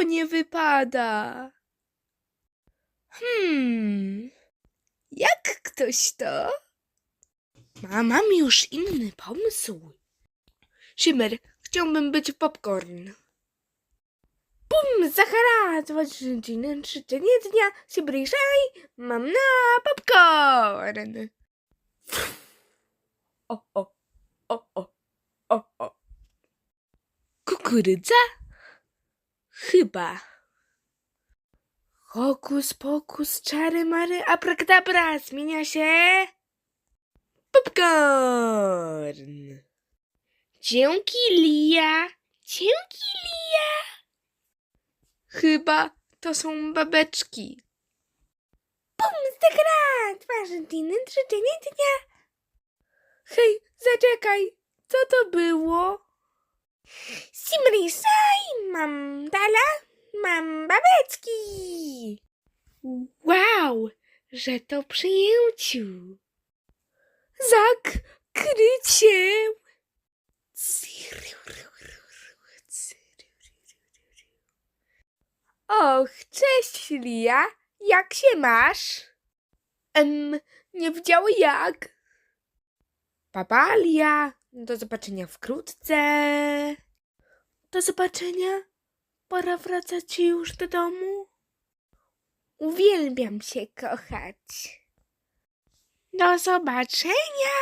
to nie wypada. Hmm. Jak ktoś to? Ma, mam już inny pomysł. Shimmer, chciałbym być popcorn. Bum, Zachara, zobaczymy życzenie dnia, Shimmer i Shai, mam na popcorn. O, o, o, o, o, o. Kukurydza? Chyba. Hokus pokus, czary mary, abrakadabra, zmienia się... Popcorn. Dzięki, Lia. Dzięki, Lia. Chyba to są babeczki. Bum, stekrat, Warzentiny, życzenie dnia. Hej, zaczekaj, co to było? Simri Sai, mam mam babeczki. Wow, że to przyjęciu. Zakrycie. Och, cześć Lia, jak się masz? Em, nie widziały jak. Papa Lia, do zobaczenia wkrótce. Do zobaczenia. Pora wracać już do domu. Uwielbiam się kochać. Do zobaczenia.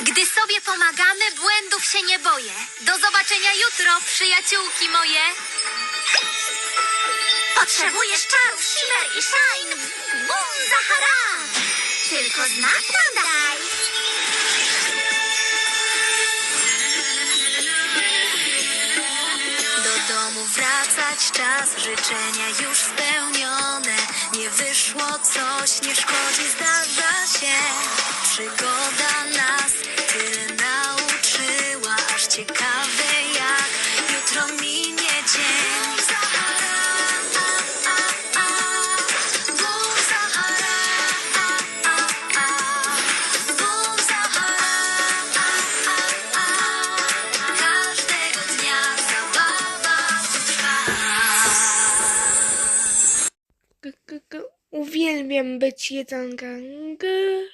Gdy sobie pomagamy, błędów się nie boję. Do zobaczenia jutro, przyjaciółki moje. Potrzebujesz czarów, shimmer i shine. Bum, Zahara! Tylko znak nam daj. Wracać czas, życzenia już spełnione. Nie wyszło coś, nie szkodzi, zdarza się. Przygoda Uwielbiam być jedzonka. G-.